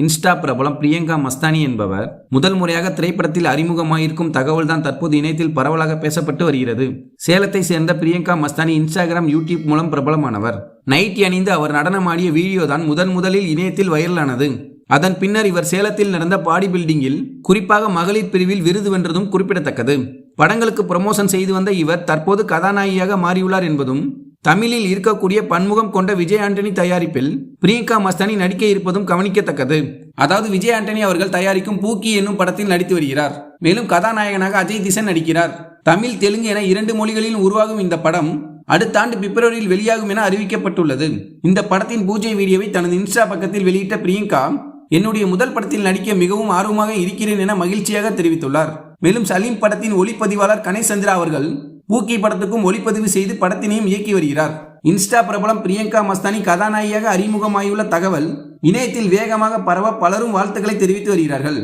Insta பிரபலம் பிரியங்கா மஸ்தானி என்பவர் முதல் முறையாக திரைப்படத்தில் அறிமுகமாயிருக்கும் தகவல் தான் தற்போது இணையத்தில் பரவலாக பேசப்பட்டு வருகிறது. சேலத்தை சேர்ந்த பிரியங்கா மஸ்தானி இன்ஸ்டாகிராம் யூடியூப் மூலம் பிரபலமானவர். நைட்டி அணிந்து அவர் நடனமாடிய வீடியோ தான் முதன் முதலில் இணையத்தில் வைரலானது. அதன் பின்னர் இவர் சேலத்தில் நடந்த பாடி பில்டிங்கில் குறிப்பாக மகளிர் பிரிவில் விருது வென்றதும் குறிப்பிடத்தக்கது. படங்களுக்கு ப்ரமோஷன் செய்து வந்த இவர் தற்போது கதாநாயகியாக மாறியுள்ளார் என்பதும் தமிழில் இருக்கக்கூடிய பன்முகம் கொண்ட விஜய் ஆண்டனி தயாரிப்பில் பிரியங்கா மஸ்தானி நடிக்க இருப்பதும் கவனிக்கத்தக்கது. அதாவது விஜய் ஆண்டனி அவர்கள் தயாரிக்கும் பூக்கி என்னும் படத்தில் நடித்து வருகிறார். மேலும் கதாநாயகனாக அஜய் திசன் நடிக்கிறார். தமிழ் தெலுங்கு என இரண்டு மொழிகளில் உருவாகும் இந்த படம் அடுத்த ஆண்டு பிப்ரவரியில் வெளியாகும் என அறிவிக்கப்பட்டுள்ளது. இந்த படத்தின் பூஜை வீடியோவை தனது இன்ஸ்டா பக்கத்தில் வெளியிட்ட பிரியங்கா என்னுடைய முதல் படத்தில் நடிக்க மிகவும் ஆர்வமாக இருக்கிறேன் என மகிழ்ச்சியாக தெரிவித்துள்ளார். மேலும் சலீம் படத்தின் ஒளிப்பதிவாளர் கணேஷ் சந்திரா அவர்கள் பூக்கி படத்துக்கும் ஒளிப்பதிவு செய்து படத்தினையும் இயக்கி வருகிறார். இன்ஸ்டா பிரபலம் பிரியங்கா மஸ்தானி கதாநாயகியாக அறிமுகமாகியுள்ள தகவல் இணையத்தில் வேகமாக பரவ பலரும் வாழ்த்துக்களை தெரிவித்து வருகிறார்கள்.